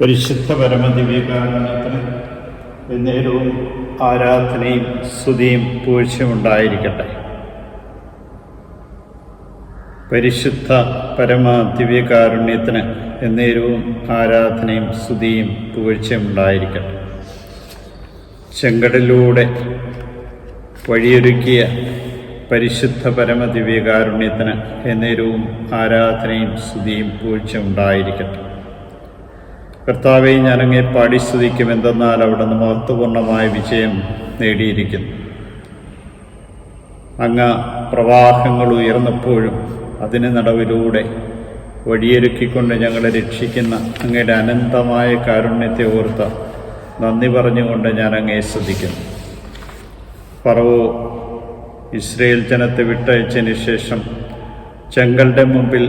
പരിശുദ്ധ പരമദിവ്യകാരണത്തിന് എന്നേരവും ആരാധനയും സ്തുതിയും പൂഴ്ചയും ഉണ്ടായിരിക്കട്ടെ. പരിശുദ്ധ പരമ ദിവ്യകാരുണ്യത്തിന് എന്നേരവും ആരാധനയും സ്തുതിയും പൂഴ്ചയും ഉണ്ടായിരിക്കട്ടെ. ചെങ്കടലിലൂടെ വഴിയൊരുക്കിയ പരിശുദ്ധ പരമ ദിവ്യകാരുണ്യത്തിന് എന്നേരവും ആരാധനയും സ്തുതിയും പുകഴ്ചയും ഉണ്ടായിരിക്കട്ടെ. കർത്താവെ ഞാനങ്ങെ പാടി സ്തുതിക്കും എന്തെന്നാൽ അവിടുന്ന് മഹത്വപൂർണമായ വിജയം നേടിയിരിക്കുന്നു. അങ്ങ് പ്രവാഹങ്ങൾ ഉയർന്നപ്പോഴും അതിന് നടവിലൂടെ വഴിയൊരുക്കിക്കൊണ്ട് ഞങ്ങളെ രക്ഷിക്കുന്ന അങ്ങയുടെ അനന്തമായ കാരുണ്യത്തെ ഓർത്ത് നന്ദി പറഞ്ഞുകൊണ്ട് ഞാൻ അങ്ങേ സ്തുതിക്കുന്നു. പറവോ ഇസ്രയേൽ ജനത്തെ വിട്ടയച്ചതിന് ശേഷം ചെങ്കലിന്റെ മുമ്പിൽ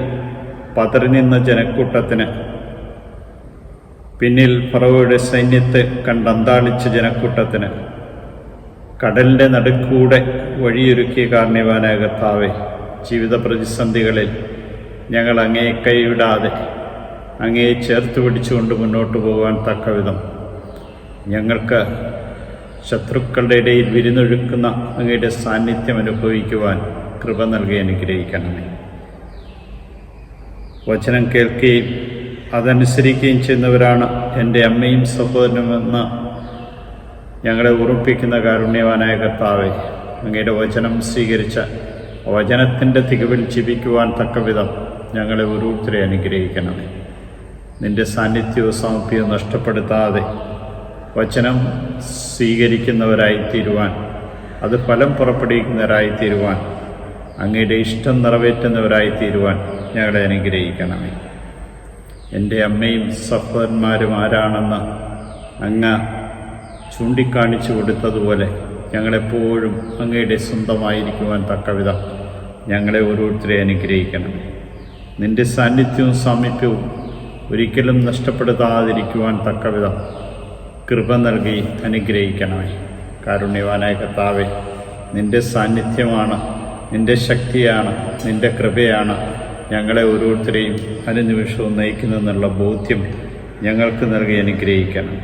പതറി നിന്ന ജനക്കൂട്ടത്തിന് പിന്നിൽ ഫറവയുടെ സൈന്യത്തെ കണ്ടന്താളിച്ച ജനക്കൂട്ടത്തിന് കടലിന്റെ നടുക്കൂടെ വഴിയൊരുക്കിയ കാരണവാനായ കർത്താവെ ജീവിത പ്രതിസന്ധികളിൽ ഞങ്ങൾ അങ്ങേ കൈവിടാതെ അങ്ങേ ചേർത്ത് പിടിച്ചുകൊണ്ട് മുന്നോട്ട് പോകാൻ തക്കവിധം. ഞങ്ങൾക്ക് ശത്രുക്കളുടെ ഇടയിൽ വിരുന്നൊഴുക്കുന്ന അങ്ങയുടെ സാന്നിധ്യം അനുഭവിക്കുവാൻ കൃപ നൽകി അനുഗ്രഹിക്കണമേ. വചനം കേൾക്കുകയും അതനുസരിക്കുകയും ചെയ്യുന്നവരാണ് എന്റെ അമ്മയും സഹോദരനുമെന്ന് ഞങ്ങളെ ഉറപ്പിക്കുന്ന കാരുണ്യവാനായ കർത്താവെ അങ്ങയുടെ വചനം സ്വീകരിച്ച വചനത്തിന്റെ തികവിൽ ജീവിക്കുവാൻ തക്കവിധം ഞങ്ങളെ ഓരോരുത്തരെ അനുഗ്രഹിക്കണമേ നിന്റെ സാന്നിധ്യവും സമർപ്പവും നഷ്ടപ്പെടുത്താതെ വചനം സ്വീകരിക്കുന്നവരായി തീരുവാൻ അത് ഫലം പുറപ്പെടുവിക്കുന്നവരായി തീരുവാൻ അങ്ങയുടെ ഇഷ്ടം നിറവേറ്റുന്നവരായി തീരുവാൻ ഞങ്ങളെ അനുഗ്രഹിക്കണമേ. എന്റെ അമ്മയും സഹോദരന്മാരും ആരാണെന്ന് അങ്ങ് ചൂണ്ടിക്കാണിച്ചു കൊടുത്തതുപോലെ ഞങ്ങളെപ്പോഴും അങ്ങയുടെ സ്വന്തമായിരിക്കുവാൻ തക്കവിധം ഞങ്ങളെ ഓരോരുത്തരെ അനുഗ്രഹിക്കണം. നിന്റെ സാന്നിധ്യവും സാമീപ്യവും ഒരിക്കലും നഷ്ടപ്പെടുത്താതിരിക്കുവാൻ തക്കവിധം കൃപ നൽകി അനുഗ്രഹിക്കണമേ. കാരുണ്യവാനായ കർത്താവെ നിന്റെ സാന്നിധ്യമാണ് നിന്റെ ശക്തിയാണ് നിന്റെ കൃപയാണ് ഞങ്ങളെ ഓരോരുത്തരെയും അനുനിമിഷവും നയിക്കുന്നെന്നുള്ള ബോധ്യം ഞങ്ങൾക്ക് നൽകി അനുഗ്രഹിക്കണം.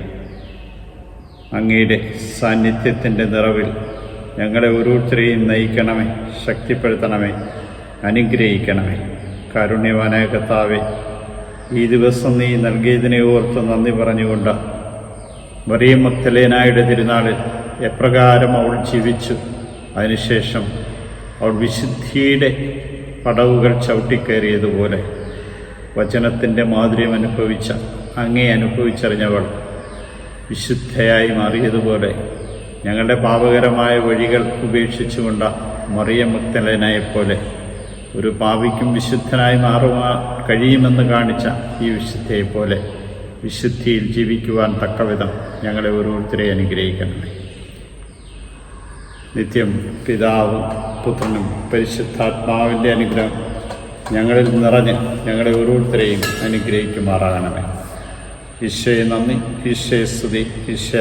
അങ്ങയുടെ സാന്നിധ്യത്തിന്റെ നിറവിൽ ഞങ്ങളെ ഓരോരുത്തരെയും നയിക്കണമേ ശക്തിപ്പെടുത്തണമേ അനുഗ്രഹിക്കണമേ. കാരുണ്യവാനായ കർത്താവെ ഈ ദിവസം നീ നൽകിയതിനെ ഓർത്ത് നന്ദി പറഞ്ഞുകൊണ്ട് മറിയം മത്തലേനായുടെ തിരുനാളിൽ എപ്രകാരം അവൾ ജീവിച്ചു അതിനുശേഷം അവൾ വിശുദ്ധിയുടെ പടവുകൾ ചവിട്ടിക്കയറിയതുപോലെ വചനത്തിന്റെ മാധുര്യം അനുഭവിച്ച അങ്ങേ അനുഭവിച്ചറിഞ്ഞവൾ വിശുദ്ധയായി മാറിയതുപോലെ ഞങ്ങളുടെ പാപകരമായ വഴികൾ ഉപേക്ഷിച്ചുകൊണ്ട മറിയം മുക്തലനായെപ്പോലെ ഒരു പാപിക്കും വിശുദ്ധനായി മാറുവാൻ കഴിയുമെന്ന് കാണിച്ച ഈ വിശുദ്ധയെപ്പോലെ വിശുദ്ധിയിൽ ജീവിക്കുവാൻ തക്കവിധം ഞങ്ങളെ ഓരോരുത്തരെ അനുഗ്രഹിക്കണമേ. നിത്യം പിതാവും പുത്രനും പരിശുദ്ധാത്മാവിന്റെ അനുഗ്രഹം ഞങ്ങളിൽ നിറഞ്ഞ് ഞങ്ങളെ ഓരോരുത്തരെയും അനുഗ്രഹിക്കുമാറാകണമേ. ഈശോയെ നന്ദി ഈശോയെ സ്തുതി ഈശോ